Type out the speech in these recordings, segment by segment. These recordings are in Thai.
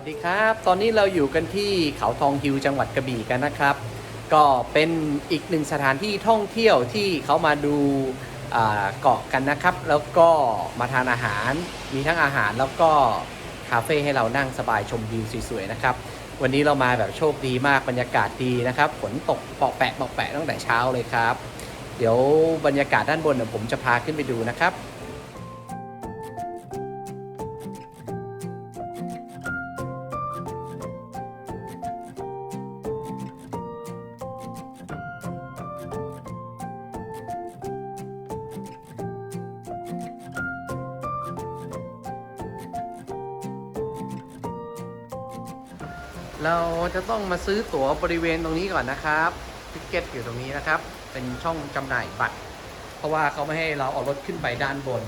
วัสดีครับ ตอนนี้เราอยู่กันที่เขาทองฮิวจังหวัดกระบี่กันนะครับ ก็เป็นอีกหนึ่งสถานที่ท่องเที่ยวที่เขามาดูเกาะกันนะครับ แล้วก็มาทานอาหารมีทั้งอาหารแล้วก็คาเฟ่ให้เรานั่งสบายชมวิวสวยๆนะครับ วันนี้เรามาแบบโชคดีมากบรรยากาศดีนะครับฝนตกเปาะแปะเปาะแปะตั้งแต่เช้าเลยครับ เดี๋ยวบรรยากาศด้านบนเดี๋ยวผมจะพาขึ้นไปดูนะครับ เราจะต้องมาซื้อตั๋วบริเวณตรงนี้ก่อนนะครับทิเก็ตอยู่ตรงนี้นะครับ เป็นช่องจำหน่ายบัตร เพราะว่าเขาไม่ให้เราเอารถขึ้นไปด้านบน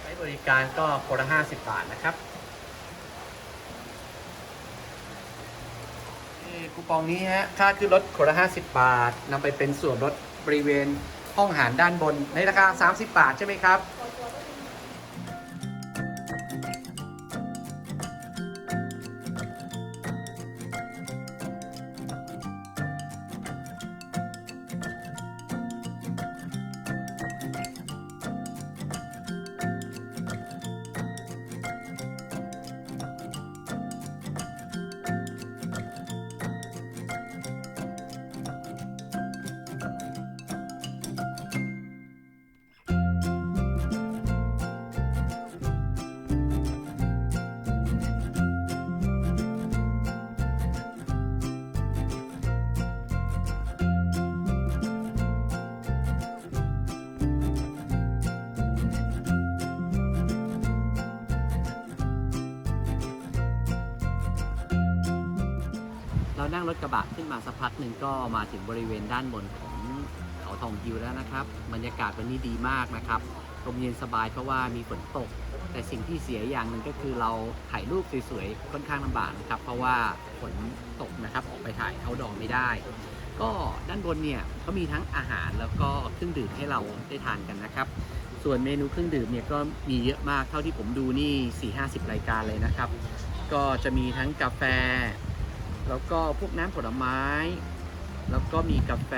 ใช้บริการก็คนละ50 บาทนะครับคูปองนี้ฮะ ค่าขึ้นรถคนละ50 บาทนำไปเป็นส่วนลดบริเวณห้องอาหารด้านบนในราคา 30 บาทใช่ไหมครับ นั่งรถกระบะขึ้นมาสักพักหนึ่งก็มาถึงบริเวณด้านบนของเขาทองฮิวแล้วนะครับ บรรยากาศวันนี้ดีมากนะครับลมเย็นสบายเพราะว่ามีฝนตก แต่สิ่งที่เสียอย่างหนึ่งก็คือเราถ่ายรูปสวยๆค่อนข้างลำบากนะครับ เพราะว่าฝนตกนะครับออกไปถ่ายเอาดองไม่ได้ ก็ด้านบนเนี่ยเขามีทั้งอาหารแล้วก็เครื่องดื่มให้เราได้ทานกันนะครับ ส่วนเมนูเครื่องดื่มเนี่ยก็มีเยอะมากเท่าที่ผมดูนี่4-50 รายการเลยนะครับ ก็จะมีทั้งกาแฟ แล้วก็พวกน้ำผลไม้ แล้วก็มีกาแฟ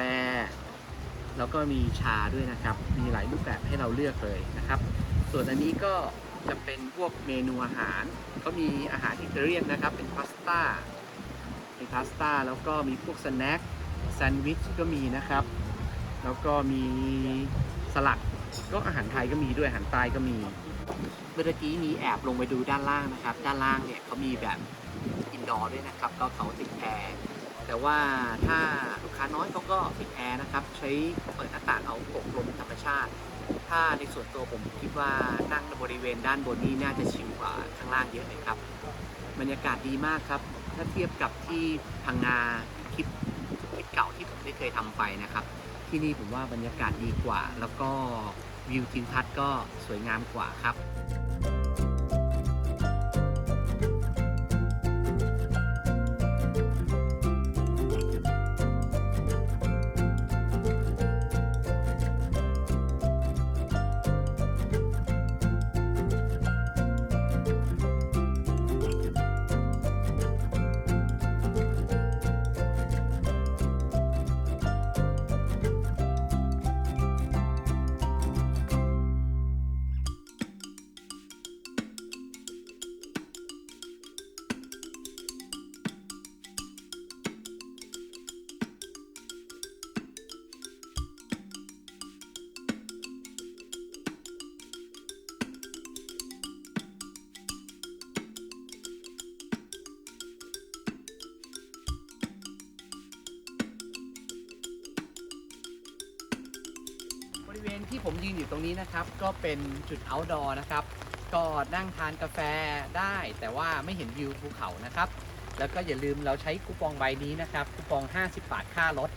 แล้วก็มีชาด้วยนะครับ มีหลายรูปแบบให้เราเลือกเลยนะครับ ส่วนอันนี้ก็จะเป็นพวกเมนูอาหาร ก็มีอาหารอิตาเลียนนะครับ เป็นพาสต้าเป็นพาสต้า แล้วก็มีพวกสแน็คแซนด์วิชก็มีนะครับ แล้วก็มีสลัด ก็อาหารไทยก็มีด้วยอาหารใต้ก็มี เมื่อกี้มีแอบลงไปดูด้านล่างนะครับ ด้านล่างเนี่ยเขามีแบบ ดอร์ด้วยนะครับก็เขาติดแอร์แต่ว่าถ้าลูกค้าน้อยเขาก็ปิดแอร์นะครับใช้เปิดหน้าต่างเอาปกลมธรรมชาติ ถ้าในส่วนตัวผมคิดว่านั่งบริเวณด้านบนนี้น่าจะชิลกว่าข้างล่างเยอะเลยครับบรรยากาศดีมากครับ ถ้าเทียบกับที่พังงาคลิปคลิปเก่าที่ผมได้เคยทำไปนะครับ ที่นี่ผมว่าบรรยากาศดีกว่า แล้วก็วิวทิวทัศน์ก็สวยงามกว่าครับ ที่ผมยืนอยู่ตรงนี้นะครับ ก็เป็นจุด outdoor นะครับ ก็นั่งทานกาแฟได้ แต่ว่าไม่เห็นวิวภูเขานะครับ แล้วก็อย่าลืมเราใช้คูปองใบนี้นะครับคูปอง 50 บาทค่ารถ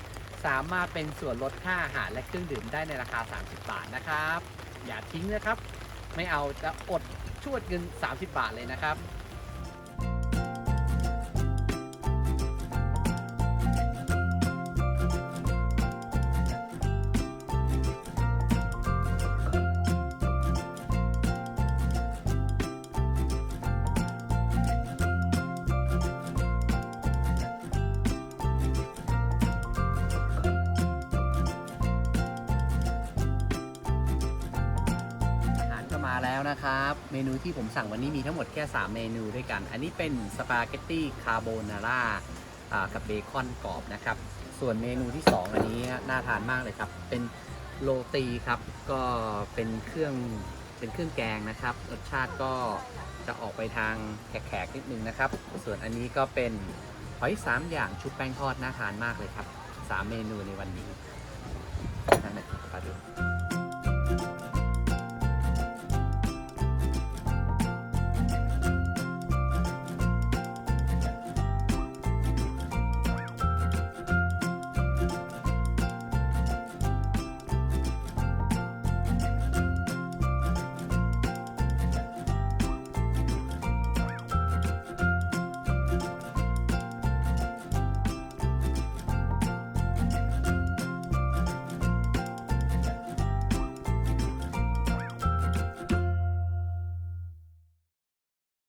สามารถเป็นส่วนลดค่าอาหารและเครื่องดื่มได้ในราคา 30 บาทนะครับ อย่าทิ้งนะครับ ไม่เอาจะอดชวดเงิน 30 บาทเลยนะครับ มาแล้วนะครับ เมนูที่ผมสั่งวันนี้มีทั้งหมดแค่ 3 เมนูด้วยกัน อันนี้เป็นสปาเกตตี้คาโบนาร่ากับเบคอนกรอบนะครับ ส่วนเมนูที่ 2 อันนี้น่าทานมากเลยครับ เป็นโรตีครับ ก็เป็นเครื่องเป็นเครื่องแกงนะครับ รสชาติก็จะออกไปทางแขกๆนิดนึงนะครับ ส่วนอันนี้ก็เป็นหอยสามอย่างชุบแป้งทอดน่าทานมากเลยครับสามเมนูในวันนี้นั่นแหละครับ